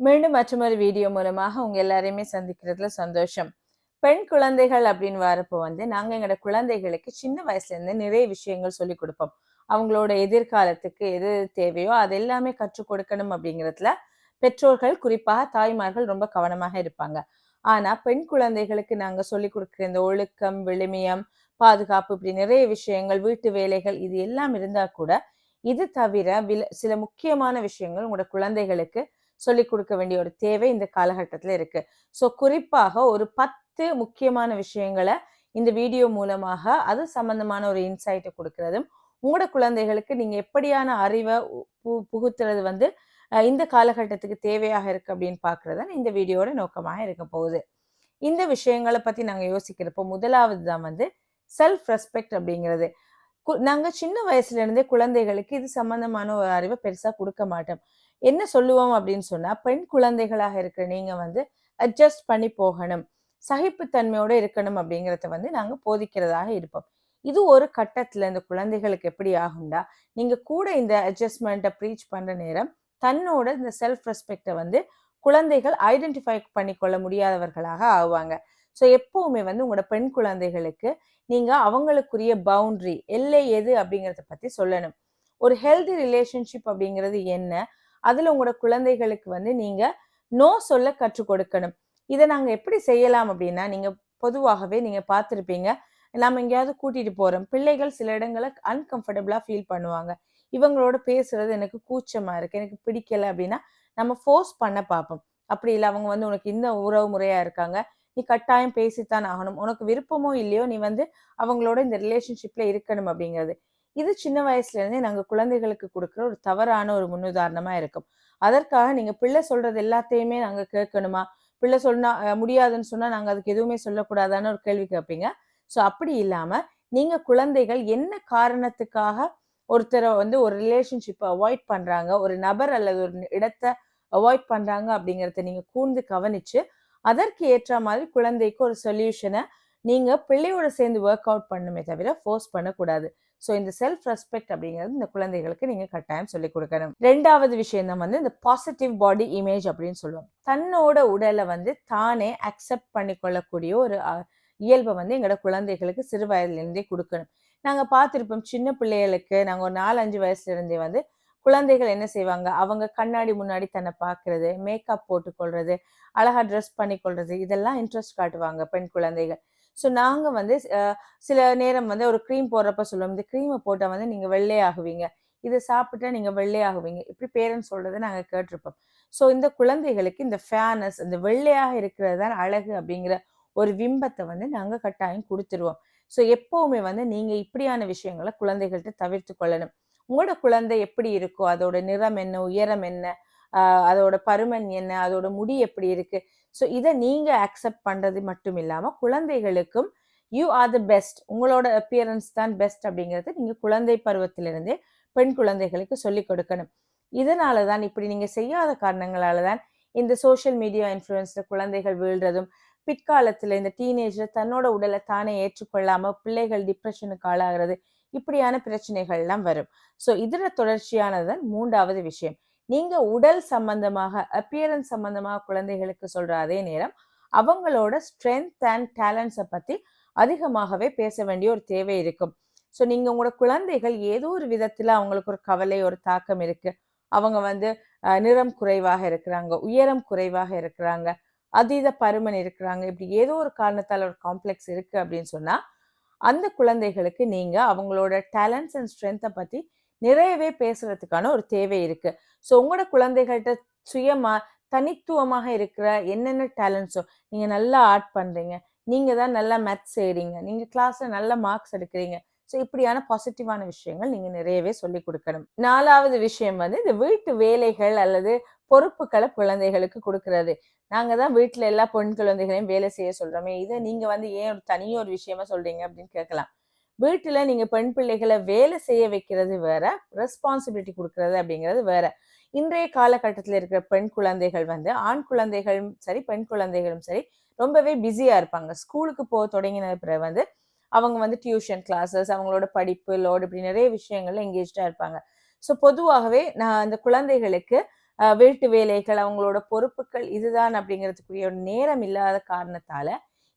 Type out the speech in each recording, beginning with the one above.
மீண்டும் மற்றொரு வீடியோ மூலமாக உங்க எல்லாரையுமே சந்திக்கிறதுல சந்தோஷம். பெண் குழந்தைகள் அப்படின்னு வரப்போ வந்து நாங்க எங்களோட குழந்தைகளுக்கு சின்ன வயசுல இருந்து நிறைய விஷயங்கள் சொல்லி கொடுப்போம். அவங்களோட எதிர்காலத்துக்கு எது தேவையோ அது எல்லாமே கற்றுக் கொடுக்கணும் அப்படிங்கிறதுல பெற்றோர்கள் குறிப்பாக தாய்மார்கள் ரொம்ப கவனமாக இருப்பாங்க. ஆனா பெண் குழந்தைகளுக்கு நாங்க சொல்லி கொடுக்குற இந்த ஒழுக்கம் விழுமியம் பாதுகாப்பு இப்படி நிறைய விஷயங்கள் வீட்டு வேலைகள் இது எல்லாம் இருந்தா கூட இது தவிர வில- சில முக்கியமான விஷயங்கள் உங்களோட குழந்தைகளுக்கு சொல்லி கொடுக்க வேண்டிய ஒரு தேவை இந்த காலகட்டத்துல இருக்கு. ஸோ குறிப்பாக ஒரு பத்து முக்கியமான விஷயங்களை இந்த வீடியோ மூலமாக அது சம்பந்தமான ஒரு இன்சைட்டை கொடுக்கறதும் உங்களோட குழந்தைகளுக்கு நீங்க எப்படியான அறிவை பு- புகுத்துறது வந்து இந்த காலகட்டத்துக்கு தேவையாக இருக்கு அப்படின்னு பாக்குறது இந்த வீடியோட நோக்கமாக இருக்க போகுது. இந்த விஷயங்களை பத்தி நாங்க யோசிக்கிறப்போ முதலாவது தான் வந்து செல்ஃப் ரெஸ்பெக்ட் அப்படிங்கிறது. கு- நாங்க சின்ன வயசுல இருந்தே குழந்தைகளுக்கு இது சம்பந்தமான ஒரு அறிவை பெருசா கொடுக்க மாட்டோம். என்ன சொல்லுவோம் அப்படின்னு சொன்னா பெண் குழந்தைகளாக இருக்கிற நீங்க வந்து அட்ஜஸ்ட் பண்ணி போகணும். சகிப்புத்தன்மையோட இருக்கணும் அப்படிங்கிறத வந்து நாங்க போதிக்கிறதாக இருப்போம். இது ஒரு கட்டத்துல இந்த குழந்தைகளுக்கு எப்படி ஆகும்டா நீங்க கூட இந்த அட்ஜஸ்ட்மெண்ட்டை ப்ரீச் பண்ற நேரம் தன்னோட இந்த செல்ஃப் ரெஸ்பெக்டை வந்து குழந்தைகள் ஐடென்டிஃபை பண்ணிக்கொள்ள முடியாதவர்களாக ஆவாங்க. ஸோ எப்பவுமே வந்து உங்களோட பெண் குழந்தைகளுக்கு நீங்க அவங்களுக்குரிய பவுண்ட்ரி எல்லை எது அப்படிங்கிறத பத்தி சொல்லணும். ஒரு ஹெல்தி ரிலேஷன்ஷிப் அப்படிங்கிறது என்ன? அதுல உங்களோட குழந்தைகளுக்கு வந்து நீங்க நோ சொல்ல கற்றுக் கொடுக்கணும். இதை நாங்க எப்படி செய்யலாம் அப்படின்னா நீங்க பொதுவாகவே நீங்க பார்த்துருப்பீங்க. நம்ம எங்கேயாவது கூட்டிட்டு போறோம். பிள்ளைகள் சில இடங்களை அன்கம்ஃபர்டபுளா ஃபீல் பண்ணுவாங்க. இவங்களோட பேசுறது எனக்கு கூச்சமா இருக்கு. எனக்கு பிடிக்கல அப்படின்னா நம்ம ஃபோர்ஸ் பண்ண பார்ப்போம். அப்படி இல்லை அவங்க வந்து உனக்கு இந்த உறவு முறையா இருக்காங்க. நீ கட்டாயம் பேசித்தான் ஆகணும். உனக்கு விருப்பமோ இல்லையோ நீ வந்து அவங்களோட இந்த ரிலேஷன்ஷிப்ல இருக்கணும் அப்படிங்கிறது. இது சின்ன வயசுல இருந்தே நாங்க குழந்தைகளுக்கு கொடுக்குற ஒரு தவறான ஒரு முன்னுதாரணமா இருக்கும். அதற்காக நீங்க பிள்ளை சொல்றது எல்லாத்தையுமே நாங்க கேட்கணுமா? பிள்ளை சொன்னா முடியாதுன்னு சொன்னா நாங்க அதுக்கு எதுவுமே சொல்லக்கூடாதான்னு ஒரு கேள்வி கேட்பீங்க ஸோ அப்படி இல்லாம நீங்க குழந்தைகள் என்ன காரணத்துக்காக ஒருத்தரை வந்து ஒரு ரிலேஷன்ஷிப்பை அவாய்ட் பண்றாங்க? ஒரு நபர் அல்லது ஒரு இடத்தை அவாய்ட் பண்றாங்க அப்படிங்கிறத நீங்க கூர்ந்து கவனிச்சு அதற்கு ஏற்ற மாதிரி குழந்தைக்கு ஒரு சொல்யூஷனை நீங்க பிள்ளையோட சேர்ந்து ஒர்க் அவுட் பண்ணுமே தவிர ஃபோர்ஸ் பண்ணக்கூடாது. ஸோ இந்த செல்ஃப் ரெஸ்பெக்ட் அப்படிங்கிறது இந்த குழந்தைகளுக்கு நீங்கள் கட்டாயம் சொல்லிக் கொடுக்கணும். ரெண்டாவது விஷயம் தான் வந்து இந்த பாசிட்டிவ் பாடி இமேஜ் அப்படின்னு சொல்லுவோம். தன்னோட உடலை வந்து தானே அக்செப்ட் பண்ணிக்கொள்ளக்கூடிய ஒரு இயல்பை வந்து எங்களோட குழந்தைகளுக்கு சிறு வயதுலேருந்தே கொடுக்கணும். நாங்கள் பார்த்துருப்போம் சின்ன பிள்ளைகளுக்கு நாங்கள் ஒரு நாலு அஞ்சு வயசுலேருந்தே வந்து குழந்தைகள் என்ன செய்வாங்க? அவங்க கண்ணாடி முன்னாடி தன்னை பார்க்கறது மேக்கப் போட்டுக்கொள்றது அழகா ட்ரெஸ் பண்ணிக்கொள்றது இதெல்லாம் இன்ட்ரெஸ்ட் காட்டுவாங்க பெண் குழந்தைகள். ஸோ நாங்கள் வந்து சில நேரம் வந்து ஒரு க்ரீம் போடுறப்ப சொல்லுவோம். இந்த க்ரீமை போட்டால் வந்து நீங்கள் வெள்ளையாகுவீங்க இதை சாப்பிட்டா நீங்கள் வெள்ளையாகுவீங்க இப்படி பேரண்ட்ஸ் சொல்கிறத நாங்கள் கேட்டிருப்போம். ஸோ இந்த குழந்தைகளுக்கு இந்த ஃபேனஸ் இந்த வெள்ளையாக இருக்கிறது தான் அழகு அப்படிங்கிற ஒரு விம்பத்தை வந்து நாங்கள் கட்டாயம் கொடுத்துருவோம். ஸோ எப்போவுமே வந்து நீங்கள் இப்படியான விஷயங்களை குழந்தைகள்கிட்ட தவிர்த்து கொள்ளணும். உங்களோட குழந்தை எப்படி இருக்கோ அதோட நிறம் என்ன உயரம் என்ன அதோட பருமன் என்ன அதோட முடி எப்படி இருக்குது ஸோ இதை நீங்கள் அக்செப்ட் பண்ணுறது மட்டும் இல்லாமல் குழந்தைகளுக்கும் யூ ஆர் த பெஸ்ட் உங்களோட அப்பியரன்ஸ் தான் பெஸ்ட் அப்படிங்கிறது நீங்கள் குழந்தை பருவத்திலிருந்தே பெண் குழந்தைகளுக்கு சொல்லிக் கொடுக்கணும். இதனால தான் இப்படி நீங்கள் செய்யாத காரணங்களால தான் இந்த சோஷியல் மீடியா இன்ஃப்ளூயன்ஸில் குழந்தைகள் வீழ்றதும் பிற்காலத்தில் இந்த டீனேஜில் தன்னோட உடலை தானே ஏற்றுக்கொள்ளாமல் பிள்ளைகள் டிப்ரெஷனுக்கு ஆளாகிறது இப்படியான பிரச்சனைகள்லாம் வரும். ஸோ இதுல தொடர்ச்சியானதுதான் மூன்றாவது விஷயம். நீங்க உடல் சம்பந்தமாக அப்பியரன்ஸ் சம்பந்தமாக குழந்தைகளுக்கு சொல்ற அதே நேரம் அவங்களோட ஸ்ட்ரென்த் அண்ட் டேலண்ட்ஸை பத்தி அதிகமாகவே பேச வேண்டிய ஒரு தேவை இருக்கும். ஸோ நீங்க உங்களோட குழந்தைகள் ஏதோ ஒரு விதத்துல அவங்களுக்கு ஒரு கவலை ஒரு தாக்கம் இருக்கு. அவங்க வந்து நிறம் குறைவாக இருக்கிறாங்க உயரம் குறைவாக இருக்கிறாங்க அதீத பருமன் இருக்கிறாங்க இப்படி ஏதோ ஒரு காரணத்தால் ஒரு காம்ப்ளெக்ஸ் இருக்கு அப்படின்னு சொன்னா அந்த குழந்தைகளுக்கு நீங்க அவங்களோட டேலண்ட்ஸ் அண்ட் ஸ்ட்ரென்த்தை பத்தி நிறையவே பேசுறதுக்கான ஒரு தேவை இருக்கு. ஸோ உங்களோட குழந்தைகள்கிட்ட சுயமா தனித்துவமாக இருக்கிற என்னென்ன டேலண்ட்ஸோ நீங்க நல்லா ஆர்ட் பண்றீங்க. நீங்க தான் நல்லா மேத்ஸ் செய்றீங்க. நீங்க கிளாஸ்ல நல்ல மார்க்ஸ் எடுக்கிறீங்க. ஸோ இப்படியான பாசிட்டிவான விஷயங்கள் நீங்க நிறையவே சொல்லி கொடுக்கணும். நாலாவது விஷயம் வந்து இந்த வீட்டு வேலைகள் அல்லது பொறுப்புகளை குழந்தைகளுக்கு கொடுக்கறது. நாங்க தான் வீட்டுல எல்லா பெண் குழந்தைகளையும் வேலை செய்ய சொல்றோமே. இதை நீங்க வந்து ஏன் ஒரு தனியொரு ஒரு விஷயமா சொல்றீங்க அப்படின்னு கேட்கலாம். வீட்டில் நீங்கள் பெண் பிள்ளைகளை வேலை செய்ய வைக்கிறது வேற ரெஸ்பான்சிபிலிட்டி கொடுக்கறது அப்படிங்கிறது வேற. இன்றைய காலகட்டத்தில் இருக்கிற பெண் குழந்தைகள் வந்து ஆண் குழந்தைகளும் சரி பெண் குழந்தைகளும் சரி ரொம்பவே பிஸியாக இருப்பாங்க. ஸ்கூலுக்கு போக தொடங்கின பிறகு வந்து அவங்க வந்து டியூஷன் கிளாஸஸ் அவங்களோட படிப்பு லோடு இப்படி நிறைய விஷயங்கள்ல எங்கேஜ்டா இருப்பாங்க. ஸோ பொதுவாகவே நான் அந்த குழந்தைகளுக்கு வீட்டு வேலைகள் அவங்களோட பொறுப்புகள் இதுதான் அப்படிங்கிறதுக்குரிய ஒரு நேரம் இல்லாத காரணத்தால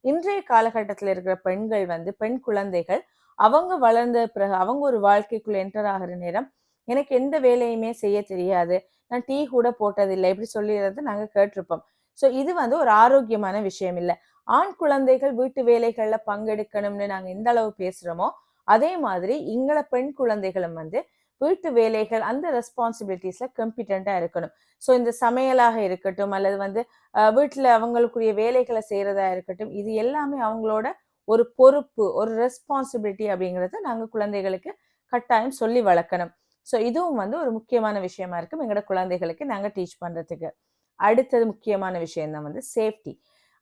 இன்றைய காலகட்டத்தில் இருக்கிற பெண்கள் வந்து பெண் குழந்தைகள் அவங்க வளர்ந்த பிறகு அவங்க ஒரு வாழ்க்கைக்குள்ள என்டர் ஆகிற நேரம் எனக்கு எந்த வேலையுமே செய்ய தெரியாது. நான் டீ கூட போட்டதில்லை. இப்படி சொல்லிடுறது நாங்கள் கேட்டிருப்போம். ஸோ இது வந்து ஒரு ஆரோக்கியமான விஷயம் இல்லை ஆண் குழந்தைகள் வீட்டு வேலைகளில் பங்கெடுக்கணும்னு நாங்கள் எந்த அளவு பேசுகிறோமோ அதே மாதிரி எங்களை பெண் குழந்தைகளும் வந்து வீட்டு வேலைகள் அந்த ரெஸ்பான்சிபிலிட்டிஸில் கம்பிட்டண்ட்டாக இருக்கணும். ஸோ இந்த சமையலாக இருக்கட்டும் அல்லது வந்து வீட்டில் அவங்களுக்குரிய வேலைகளை செய்கிறதா இருக்கட்டும் இது எல்லாமே அவங்களோட ஒரு பொறுப்பு ஒரு ரெஸ்பான்சிபிலிட்டி அப்படிங்கிறத நாங்கள் குழந்தைகளுக்கு கட்டாயம் சொல்லி வளர்க்கணும். ஸோ இதுவும் வந்து ஒரு முக்கியமான விஷயமா இருக்கும் எங்களோட குழந்தைகளுக்கு நாங்கள் டீச் பண்ணுறதுக்கு அடுத்தது முக்கியமான விஷயம் தான் வந்து சேஃப்டி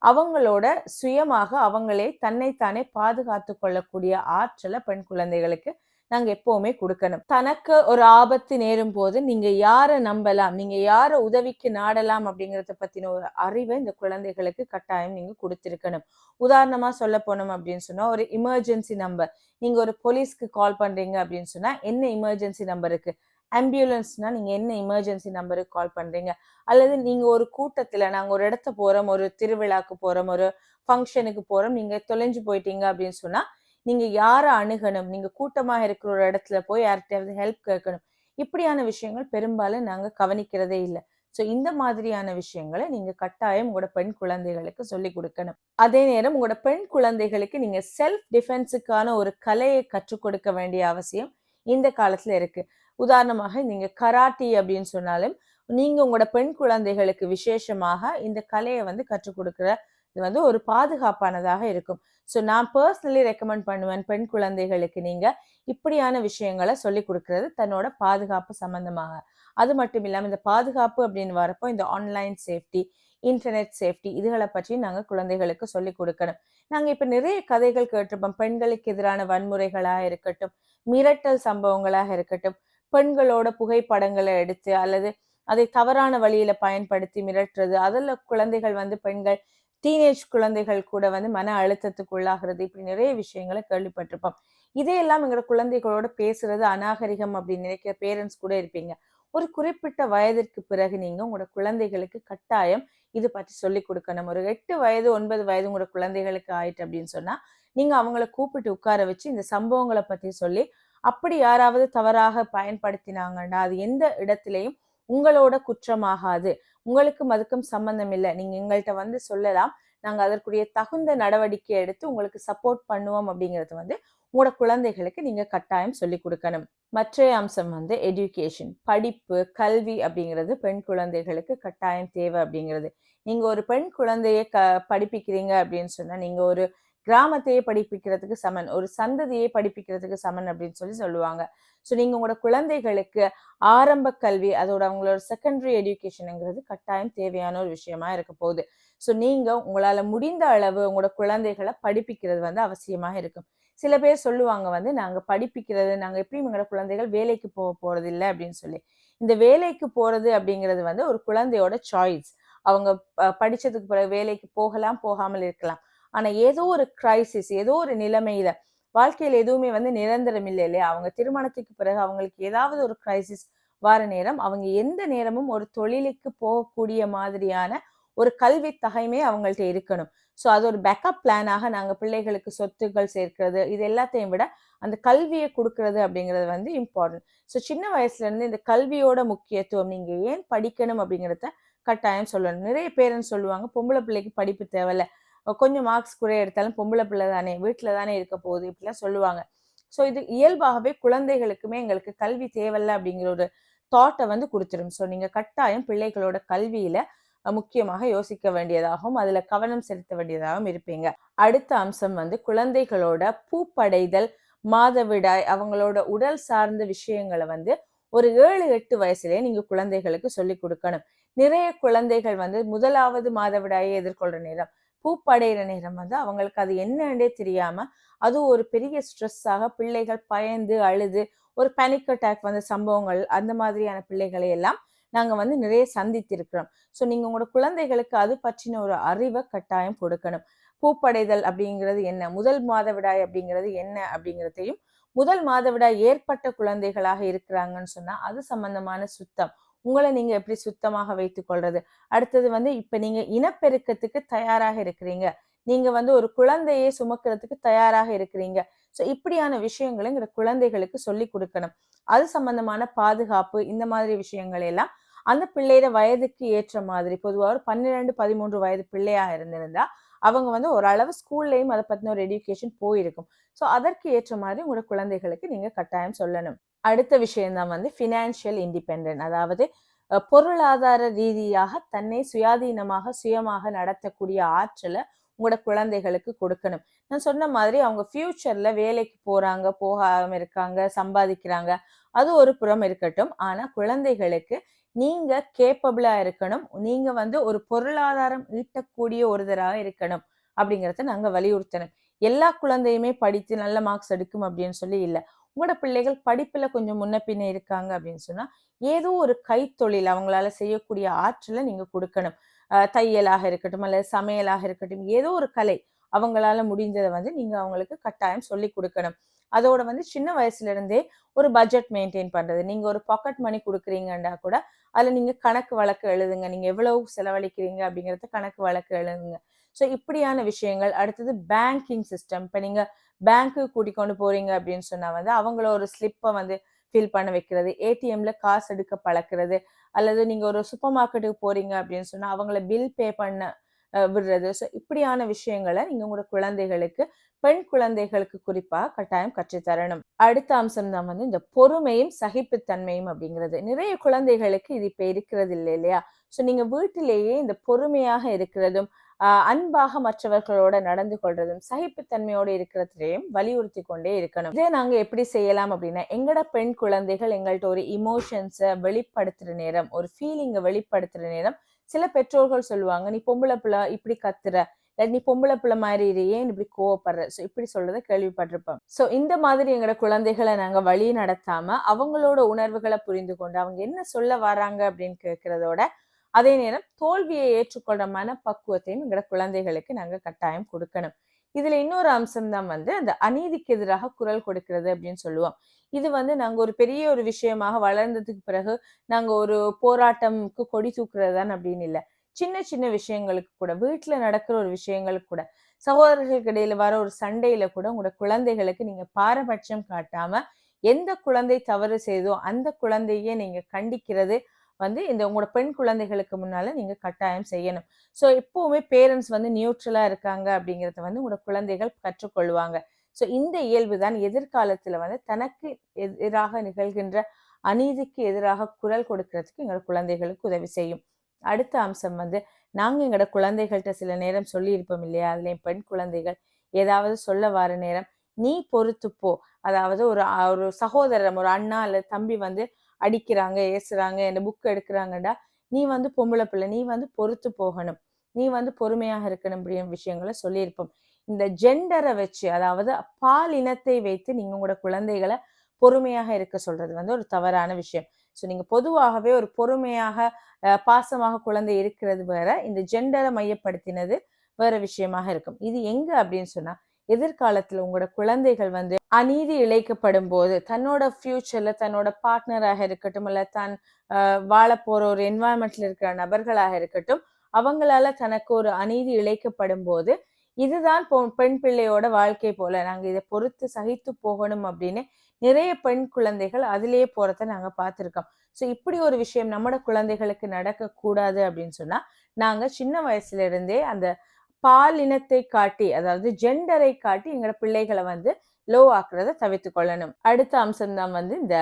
அவங்களோட சுயமாக அவங்களே தன்னைத்தானே பாதுகாத்து கொள்ளக்கூடிய ஆற்றலை பெண் குழந்தைகளுக்கு நாங்க எப்பவுமே கொடுக்கணும். தனக்கு ஒரு ஆபத்து நேரும் போது நீங்க யாரை நம்பலாம் நீங்க யாரை உதவிக்கு நாடலாம் அப்படிங்கறத பத்தின ஒரு அறிவை இந்த குழந்தைகளுக்கு கட்டாயம் நீங்க கொடுத்திருக்கணும். உதாரணமா சொல்ல போனோம் அப்படின்னு சொன்னா ஒரு இமர்ஜென்சி நம்பர் நீங்க ஒரு போலீஸ்க்கு கால் பண்றீங்க அப்படின்னு சொன்னா என்ன எமர்ஜென்சி நம்பருக்கு ஆம்புலன்ஸ்னா நீங்க என்ன எமர்ஜென்சி நம்பருக்கு கால் பண்றீங்க? அல்லது நீங்க ஒரு கூட்டத்துல நாங்க ஒரு இடத்த போறோம் ஒரு திருவிழாக்கு போறோம் ஒரு ஃபங்க்ஷனுக்கு போறோம் நீங்க தொலைஞ்சு போயிட்டீங்க அப்படின்னு சொன்னா நீங்க யாரை அணுகணும்? நீங்க கூட்டமாக இருக்கிற ஒரு இடத்துல போய் யார்கிட்டயாவது ஹெல்ப் கேட்கணும். இப்படியான விஷயங்கள் பெரும்பாலும் நாங்க கவனிக்கிறதே இல்லை. ஸோ இந்த மாதிரியான விஷயங்களை நீங்க கட்டாயம் உங்களோட பெண் குழந்தைகளுக்கு சொல்லி கொடுக்கணும். அதே நேரம் உங்களோட பெண் குழந்தைகளுக்கு நீங்க செல்ஃப் டிஃபென்ஸுக்கான ஒரு கலையை கற்றுக் கொடுக்க வேண்டிய அவசியம் இந்த காலத்துல இருக்கு. உதாரணமாக நீங்க கராட்டி அப்படின்னு சொன்னாலும் நீங்க உங்களோட பெண் குழந்தைகளுக்கு விசேஷமாக இந்த கலையை வந்து கற்றுக் கொடுக்குற இது வந்து ஒரு பாதுகாப்பானதாக இருக்கும். ஸோ நான் பர்சனலி ரெக்கமெண்ட் பண்ணுவேன் பெண் குழந்தைகளுக்கு நீங்க இப்படியான விஷயங்களை சொல்லி கொடுக்கறது தன்னோட பாதுகாப்பு சம்பந்தமாக. அது மட்டும் இல்லாமல் இந்த பாதுகாப்பு அப்படின்னு வரப்போ இந்த ஆன்லைன் சேஃப்டி இன்டர்நெட் சேஃப்டி இதுகளை பற்றி நாங்கள் குழந்தைகளுக்கு சொல்லி கொடுக்கணும். நாங்கள் இப்போ நிறைய கதைகள் கேட்டிருப்போம். பெண்களுக்கு எதிரான வன்முறைகளாக இருக்கட்டும் மிரட்டல் சம்பவங்களாக இருக்கட்டும் பெண்களோட புகைப்படங்களை எடுத்து அல்லது அதை தவறான வழியில பயன்படுத்தி மிரட்டுறது அதில் குழந்தைகள் வந்து பெண்கள் டீனேஜ் குழந்தைகள் கூட வந்து மன அழுத்தத்துக்கு உள்ளாகிறது இப்படி நிறைய விஷயங்களை கேள்விப்பட்டிருப்போம். இதையெல்லாம் எங்களோட குழந்தைகளோட பேசுறது அநாகரிகம் அப்படின்னு நினைக்கிற பேரண்ட்ஸ் கூட இருப்பீங்க. ஒரு குறிப்பிட்ட வயதிற்கு பிறகு நீங்க உங்களோட குழந்தைகளுக்கு கட்டாயம் இது பற்றி சொல்லி கொடுக்கணும். ஒரு எட்டு வயது ஒன்பது வயது உங்களோட குழந்தைகளுக்கு ஆயிட்டு அப்படின்னு சொன்னா நீங்க அவங்கள கூப்பிட்டு உட்கார வச்சு இந்த சம்பவங்களை பத்தி சொல்லி அப்படி யாராவது தவறாக பயன்படுத்தினாங்கன்னா அது எந்த இடத்திலையும் உங்களோட குற்றமாகாது. உங்களுக்கும் அதுக்கும் சம்பந்தம் இல்லை. நீங்க எங்கள்கிட்ட வந்து சொல்லலாம். நாங்கள் அதற்குரிய தகுந்த நடவடிக்கை எடுத்து உங்களுக்கு சப்போர்ட் பண்ணுவோம் அப்படிங்கிறது வந்து உங்களோட குழந்தைகளுக்கு நீங்கள் கட்டாயம் சொல்லி கொடுக்கணும். மற்ற அம்சம் வந்து எஜுகேஷன் படிப்பு கல்வி அப்படிங்கிறது பெண் குழந்தைகளுக்கு கட்டாயம் தேவை அப்படிங்கிறது. நீங்கள் ஒரு பெண் குழந்தைய க படிப்பிக்கிறீங்க அப்படின்னு சொன்னால் நீங்கள் ஒரு கிராமத்தையே படிப்பிக்கிறதுக்கு சமன் ஒரு சந்ததியை படிப்பிக்கிறதுக்கு சமன் அப்படின்னு சொல்லி சொல்லுவாங்க. ஸோ நீங்க உங்களோட குழந்தைகளுக்கு ஆரம்ப கல்வி அதோட அவங்களோட செகண்டரி எஜுகேஷனுங்கிறது கட்டாயம் தேவையான ஒரு விஷயமா இருக்க போகுது. ஸோ நீங்க உங்களால முடிந்த அளவு உங்களோட குழந்தைகளை படிப்பிக்கிறது வந்து அவசியமாக இருக்கும். சில பேர் சொல்லுவாங்க வந்து நாங்க படிப்பிக்கிறது நாங்க எப்படியும் எங்களோட குழந்தைகள் வேலைக்கு போக போறது இல்லை அப்படின்னு சொல்லி. இந்த வேலைக்கு போறது அப்படிங்கிறது வந்து ஒரு குழந்தையோட சாய்ஸ் அவங்க படிச்சதுக்கு பிறகு வேலைக்கு போகலாம் போகாமல் இருக்கலாம். ஆனா ஏதோ ஒரு கிரைசிஸ் ஏதோ ஒரு நிலைமையில வாழ்க்கையில எதுவுமே வந்து நிரந்தரம் இல்லை இல்லையா? அவங்க திருமணத்துக்கு பிறகு அவங்களுக்கு ஏதாவது ஒரு கிரைசிஸ் வார நேரம் அவங்க எந்த நேரமும் ஒரு தொழிலுக்கு போகக்கூடிய மாதிரியான ஒரு கல்வி தகைமை அவங்கள்ட்ட இருக்கணும். ஸோ அது ஒரு பேக்கப் பிளானாக நாங்கள் பிள்ளைகளுக்கு சொத்துக்கள் சேர்க்கிறது இது எல்லாத்தையும் விட அந்த கல்வியை கொடுக்கறது அப்படிங்கிறது வந்து இம்பார்ட்டன்ட் ஸோ சின்ன வயசுலேருந்து இந்த கல்வியோட முக்கியத்துவம் நீங்கள் ஏன் படிக்கணும் அப்படிங்கிறத கட்டாயம் சொல்லணும். நிறைய பேரண்ட்ஸ் சொல்லுவாங்க பொம்பளை பிள்ளைக்கு படிப்பு தேவையில்ல கொஞ்சம் மார்க்ஸ் குறைய எடுத்தாலும் பொம்பளை பிள்ளை தானே வீட்டில் தானே இருக்க போகுது இப்படிலாம் சொல்லுவாங்க. ஸோ இது இயல்பாகவே குழந்தைகளுக்குமே எங்களுக்கு கல்வி தேவையில்ல அப்படிங்கிற ஒரு தாட்டை வந்து கொடுத்துரும். ஸோ நீங்கள் கட்டாயம் பிள்ளைகளோட கல்வியில முக்கியமாக யோசிக்க வேண்டியதாகவும் அதுல கவனம் செலுத்த வேண்டியதாகவும் இருப்பீங்க. அடுத்த அம்சம் வந்து குழந்தைகளோட பூப்படைதல் மாதவிடாய் அவங்களோட உடல் சார்ந்த விஷயங்களை வந்து ஒரு ஏழு எட்டு வயசுலேயே நீங்க குழந்தைகளுக்கு சொல்லி கொடுக்கணும். நிறைய குழந்தைகள் வந்து முதலாவது மாதவிடாயை எதிர்கொள்ற நேரம். பூப்படைகிற நேரம் வந்து அவங்களுக்கு அது என்னன்னே தெரியாம அது ஒரு பெரிய ஸ்ட்ரெஸ்ஸாக பிள்ளைகள் பயந்து அழுது ஒரு பேனிக் அட்டாக் வந்த சம்பவங்கள் அந்த மாதிரியான பிள்ளைகளை எல்லாம் நாங்க வந்து நிறைய சந்தித்திருக்கிறோம். ஸோ நீங்க உங்களோட குழந்தைகளுக்கு அது பற்றின ஒரு அறிவை கட்டாயம் கொடுக்கணும். பூப்படைதல் அப்படிங்கிறது என்ன? முதல் மாதவிடாய் அப்படிங்கிறது என்ன அப்படிங்கிறதையும் முதல் மாதவிடாய் ஏற்பட்ட குழந்தைகளாக இருக்கிறாங்கன்னு சொன்னா அது சம்பந்தமான சுத்தம். உங்களை நீங்க எப்படி சுத்தமாக வைத்துக் கொள்றது? அடுத்தது வந்து இப்ப நீங்க இனப்பெருக்கத்துக்கு தயாராக இருக்கிறீங்க. நீங்க வந்து ஒரு குழந்தையை சுமக்கிறதுக்கு தயாராக இருக்கிறீங்க. ஸோ இப்படியான விஷயங்களை இந்த குழந்தைகளுக்கு சொல்லி கொடுக்கணும். அது சம்பந்தமான பாதுகாப்பு இந்த மாதிரி விஷயங்கள் எல்லாம் அந்த பிள்ளையோட வயதுக்கு ஏற்ற மாதிரி பொதுவாக ஒரு பன்னிரெண்டு பதிமூன்று வயது பிள்ளையா இருந்திருந்தா அவங்க வந்து ஓரளவு ஸ்கூல்லையும் அதை பத்தின ஒரு எஜுகேஷன் போயிருக்கும். ஸோ அதற்கு ஏற்ற மாதிரி உங்களோட குழந்தைகளுக்கு நீங்க கட்டாயம் சொல்லணும். அடுத்த விஷயம்தான் வந்து ஃபினான்ஷியல் இண்டிபெண்டன்ட் அதாவது பொருளாதார ரீதியாக தன்னை சுயாதீனமாக சுயமாக நடத்தக்கூடிய ஆற்றலை உங்களோட குழந்தைகளுக்கு கொடுக்கணும். நான் சொன்ன மாதிரி அவங்க ஃபியூச்சர்ல வேலைக்கு போறாங்க போகாம இருக்காங்க சம்பாதிக்கிறாங்க அது ஒரு புறம் இருக்கட்டும். ஆனா குழந்தைகளுக்கு நீங்க கேப்பபிளா இருக்கணும். நீங்க வந்து ஒரு பொருளாதாரம் ஈட்டக்கூடிய ஒருதராக இருக்கணும் அப்படிங்கிறத நாங்க வலியுறுத்தணும். எல்லா குழந்தையுமே படித்து நல்ல மார்க்ஸ் எடுக்கும் அப்படின்னு சொல்லி இல்லை. உங்களோட பிள்ளைகள் படிப்புல கொஞ்சம் முன்ன பின்ன இருக்காங்க அப்படின்னு சொன்னா ஏதோ ஒரு கைத்தொழில் அவங்களால செய்யக்கூடிய ஆற்றலை நீங்க கொடுக்கணும். தையலாக இருக்கட்டும் அல்லது சமையலாக இருக்கட்டும் ஏதோ ஒரு கலை அவங்களால முடிஞ்சதை வந்து நீங்க அவங்களுக்கு கட்டாயம் சொல்லி கொடுக்கணும். அதோட வந்து சின்ன வயசுல இருந்தே ஒரு பட்ஜெட் மெயின்டைன் பண்றது. நீங்க ஒரு பாக்கெட் மணி கொடுக்குறீங்கன்னா கூட அதுல நீங்க கணக்கு வழக்கு எழுதுங்க. நீங்க எவ்வளவு செலவழிக்கிறீங்க அப்படிங்கறத கணக்கு வழக்கு எழுதுங்க. ஸோ இப்படியான விஷயங்கள் அடுத்தது பேங்கிங் சிஸ்டம் இப்போ நீங்கள் பேங்க்கு கூட்டிக் கொண்டு போறீங்க அப்படின்னு சொன்னால் வந்து அவங்கள ஒரு ஸ்லிப்பை வந்து ஃபில் பண்ண வைக்கிறது ஏடிஎம்ல காசு எடுக்க பழக்கிறது அல்லது நீங்கள் ஒரு சூப்பர் மார்க்கெட்டுக்கு போறீங்க அப்படின்னு சொன்னால் அவங்கள பில் பே பண்ண விடுறது. ஸோ இப்படியான விஷயங்களை நீங்கள் உங்களோட குழந்தைகளுக்கு பெண் குழந்தைகளுக்கு குறிப்பாக கட்டாயம் கற்றுத்தரணும் அடுத்த அம்சம் தான் வந்து இந்த பொறுமையும் சகிப்புத்தன்மையும் அப்படிங்கிறது. நிறைய குழந்தைகளுக்கு இது இப்போ இருக்கிறது இல்லை இல்லையா? ஸோ நீங்கள் வீட்டிலேயே இந்த பொறுமையாக இருக்கிறதும் அன்பாக மற்றவர்களோட நடந்து கொள்றதும் சகிப்புத்தன்மையோடு இருக்கிறதுலையும் வலியுறுத்தி கொண்டே இருக்கணும். இதே நாங்க எப்படி செய்யலாம் அப்படின்னா எங்களோட பெண் குழந்தைகள் எங்கள்கிட்ட ஒரு இமோஷன்ஸை வெளிப்படுத்துற நேரம் ஒரு ஃபீலிங்கை வெளிப்படுத்துற நேரம் சில பெற்றோர்கள் சொல்லுவாங்க நீ பொம்பளை பிள்ளை இப்படி கத்துற. நீ பொம்பளை பிள்ளை மாதிரி ஏன் இப்படி கோவப்படுற? ஸோ இப்படி சொல்றத கேள்விப்பட்டிருப்போம். ஸோ இந்த மாதிரி எங்களோட குழந்தைகளை நாங்கள் வழி நடத்தாம அவங்களோட உணர்வுகளை புரிந்து கொண்டு அவங்க என்ன சொல்ல வராங்க அப்படின்னு கேட்கறதோட அதே நேரம் தோல்வியை ஏற்றுக்கொள்ற மனப்பக்குவத்தையும் எங்களோட குழந்தைகளுக்கு நாங்க கட்டாயம் கொடுக்கணும். இதுல இன்னொரு அம்சம் தான் வந்து அந்த அநீதிக்கு எதிராக குரல் கொடுக்கிறது அப்படின்னு சொல்லுவோம். இது வந்து நாங்க ஒரு பெரிய ஒரு விஷயமாக வளர்ந்ததுக்கு பிறகு நாங்க ஒரு போராட்டம்க்கு கொடி தூக்குறது தான் அப்படின்னு இல்லை. சின்ன சின்ன விஷயங்களுக்கு கூட வீட்டுல நடக்கிற ஒரு விஷயங்களுக்கு கூட சகோதரர்களுக்கு இடையில வர ஒரு சண்டையில கூட உங்களோட குழந்தைகளுக்கு நீங்க பாரபட்சம் காட்டாம எந்த குழந்தை தவறு செய்தோ அந்த குழந்தையே நீங்க கண்டிக்கிறது வந்து இந்த உங்களோட பெண் குழந்தைகளுக்கு முன்னால நீங்க கட்டாயம் செய்யணும். ஸோ எப்பவுமே பேரண்ட்ஸ் வந்து நியூட்ரலா இருக்காங்க அப்படிங்கிறத வந்து உங்களோட குழந்தைகள் கற்றுக்கொள்வாங்க. ஸோ இந்த இயல்பு தான் எதிர்காலத்துல வந்து தனக்கு எதிராக நிகழ்கின்ற அநீதிக்கு எதிராக குரல் கொடுக்கறதுக்கு எங்களோட குழந்தைகளுக்கு உதவி செய்யும். அடுத்த அம்சம் வந்து நாங்கள் எங்களோட குழந்தைகள்கிட்ட சில நேரம் சொல்லியிருப்போம் இல்லையா? அதுலேயும் பெண் குழந்தைகள் ஏதாவது சொல்ல வர நேரம் நீ பொறுத்து போ. அதாவது ஒரு ஒரு சகோதரர் ஒரு அண்ணா இல்லை தம்பி வந்து அடிக்கிறாங்க ஏசுறாங்க என்ன புக் எடுக்கிறாங்கடா நீ வந்து பொம்பளை பிள்ளை நீ வந்து பொறுத்து போகணும். நீ வந்து பொறுமையாக இருக்கணும் அப்படின்ற விஷயங்களை சொல்லியிருப்போம். இந்த ஜெண்டரை வச்சு அதாவது பால் இனத்தை வைத்து நீங்க உங்களோட குழந்தைகளை பொறுமையாக இருக்க சொல்றது வந்து ஒரு தவறான விஷயம். ஸோ நீங்க பொதுவாகவே ஒரு பொறுமையாக பாசமாக குழந்தை இருக்கிறது வேற இந்த ஜெண்டரை மையப்படுத்தினது வேற விஷயமாக இருக்கும். இது எங்க அப்படின்னு சொன்னா எதிர்காலத்துல உங்களோட குழந்தைகள் வந்து அநீதி இழைக்கப்படும் போது தன்னோட ஃபியூச்சர்ல தன்னோட பார்ட்னராக இருக்கட்டும் இல்ல தான் வாழ போற ஒரு என்வாயன்மெண்ட்ல இருக்கிற நபர்களாக இருக்கட்டும் அவங்களால தனக்கு ஒரு அநீதி இழைக்கப்படும் போது இதுதான் பொ- பெண் பிள்ளையோட வாழ்க்கை போல நாங்க இதை பொறுத்து சகித்து போகணும் அப்படின்னு நிறைய பெண் குழந்தைகள் அதிலேயே போறத நாங்க பார்த்திருக்கோம். ஸோ இப்படி ஒரு விஷயம் நம்மட குழந்தைகளுக்கு நடக்க கூடாது அப்படின்னு சொன்னா நாங்க சின்ன வயசுல இருந்தே அந்த பாலினத்தை காட்டி அதாவது ஜெண்டரை காட்டி எங்களோட பிள்ளைகளை வந்து லோ ஆக்குறத தவிர்த்து கொள்ளணும். அடுத்த அம்சம்தான் வந்து இந்த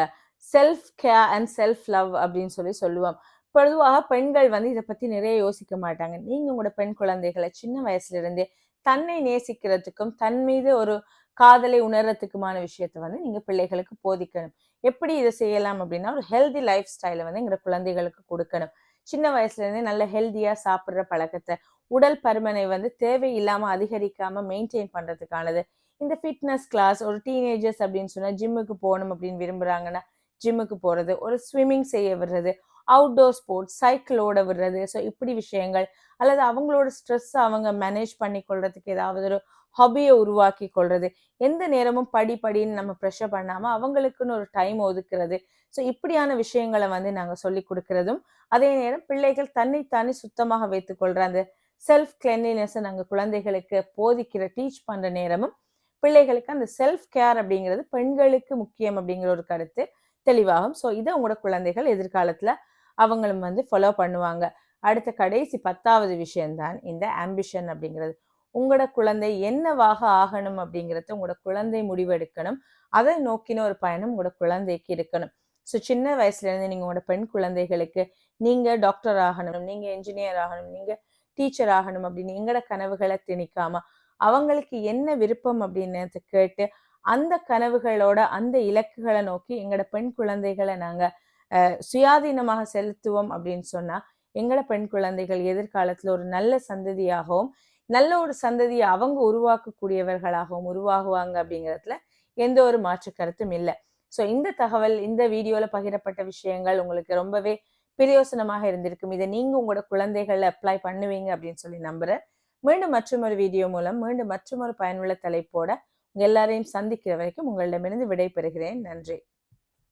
self care and self love அப்படின்னு சொல்லி சொல்லுவோம். பொதுவாக பெண்கள் வந்து இதை பத்தி நிறைய யோசிக்க மாட்டாங்க. நீங்க உங்களோட பெண் குழந்தைகளை சின்ன வயசுல இருந்தே தன்னை நேசிக்கிறதுக்கும் தன் மீது ஒரு காதலை உணர்றதுக்குமான விஷயத்த வந்து நீங்க பிள்ளைகளுக்கு போதிக்கணும். எப்படி இதை செய்யலாம் அப்படின்னா ஒரு ஹெல்தி லைஃப் ஸ்டைலை வந்து எங்களோட குழந்தைகளுக்கு கொடுக்கணும். சின்ன வயசுல இருந்தே நல்ல ஹெல்தியா சாப்பிடுற பழக்கத்தை உடல் பருமனை வந்து தேவையில்லாம அதிகரிக்காம மெயின்டைன் பண்றதுக்கானது. இந்த ஃபிட்னஸ் கிளாஸ் ஒரு டீனேஜர்ஸ் அப்படின்னு சொன்னா ஜிம்முக்கு போகணும் அப்படின்னு விரும்புறாங்கன்னா ஜிம்முக்கு போறது ஒரு ஸ்விம்மிங் செய்ய விடுறது அவுட்டோர் ஸ்போர்ட்ஸ் சைக்கிள் ஓட விடுறது. ஸோ இப்படி விஷயங்கள் அல்லது அவங்களோட ஸ்ட்ரெஸ் அவங்க மேனேஜ் பண்ணி கொள்றதுக்கு ஏதாவது ஒரு ஹாபியை உருவாக்கி கொள்றது. எந்த நேரமும் படி படின்னு நம்ம ப்ரெஷர் பண்ணாம அவங்களுக்குன்னு ஒரு டைம் ஒதுக்குறது. ஸோ இப்படியான விஷயங்களை வந்து நாங்கள் சொல்லி கொடுக்கறதும் அதே நேரம் பிள்ளைகள் தன்னைத்தானே சுத்தமாக வைத்துக்கொள்கிற அந்த செல்ஃப் கிளென்லினஸை நாங்கள் குழந்தைகளுக்கு போதிக்கிற டீச் பண்ணுற நேரமும் பிள்ளைகளுக்கு அந்த செல்ஃப் கேர் அப்படிங்கிறது பெண்களுக்கு முக்கியம் அப்படிங்கிற ஒரு கருத்து தெளிவாகும். ஸோ இதை உங்களோட குழந்தைகள் எதிர்காலத்தில் அவங்களும் வந்து ஃபாலோ பண்ணுவாங்க. அடுத்த கடைசி பத்தாவது விஷயம்தான் இந்த ஆம்பிஷன் அப்படிங்கிறது. உங்களோட குழந்தை என்னவாக ஆகணும் அப்படிங்கிறத உங்களோட குழந்தை முடிவெடுக்கணும். அதை நோக்கின ஒரு பயணம் உங்களோட குழந்தைக்கு இருக்கணும். ஸோ சின்ன வயசுலேருந்து நீங்கள் உங்களோட பெண் குழந்தைகளுக்கு நீங்கள் டாக்டர் ஆகணும் நீங்கள் என்ஜினியர் ஆகணும் நீங்கள் டீச்சர் ஆகணும் அப்படின்னு எங்களோட கனவுகளை திணிக்காம அவங்களுக்கு என்ன விருப்பம் அப்படின்னு கேட்டு அந்த கனவுகளோட அந்த இலக்குகளை நோக்கி எங்களோட பெண் குழந்தைகளை நாங்க சுயாதீனமாக செலுத்துவோம் அப்படின்னு சொன்னா எங்களோட பெண் குழந்தைகள் எதிர்காலத்துல ஒரு நல்ல சந்ததியாகவும் நல்ல ஒரு சந்ததியை அவங்க உருவாக்கக்கூடியவர்களாகவும் உருவாகுவாங்க அப்படிங்கிறதுல எந்த ஒரு மாற்று கருத்தும் இல்லை. ஸோ இந்த தகவல் இந்த வீடியோல பகிரப்பட்ட விஷயங்கள் உங்களுக்கு ரொம்பவே பிரயோசனமாக இருந்திருக்கும். இதை நீங்க உங்களோட குழந்தைகள் அப்ளை பண்ணுவீங்க அப்படின்னு சொல்லி நம்புறேன். மீண்டும் மற்றொரு வீடியோ மூலம் மீண்டும் மற்றொரு பயனுள்ள தலைப்போட உங்க எல்லாரையும் சந்திக்கிற வரைக்கும் உங்களிடமிருந்து விடை பெறுகிறேன் நன்றி.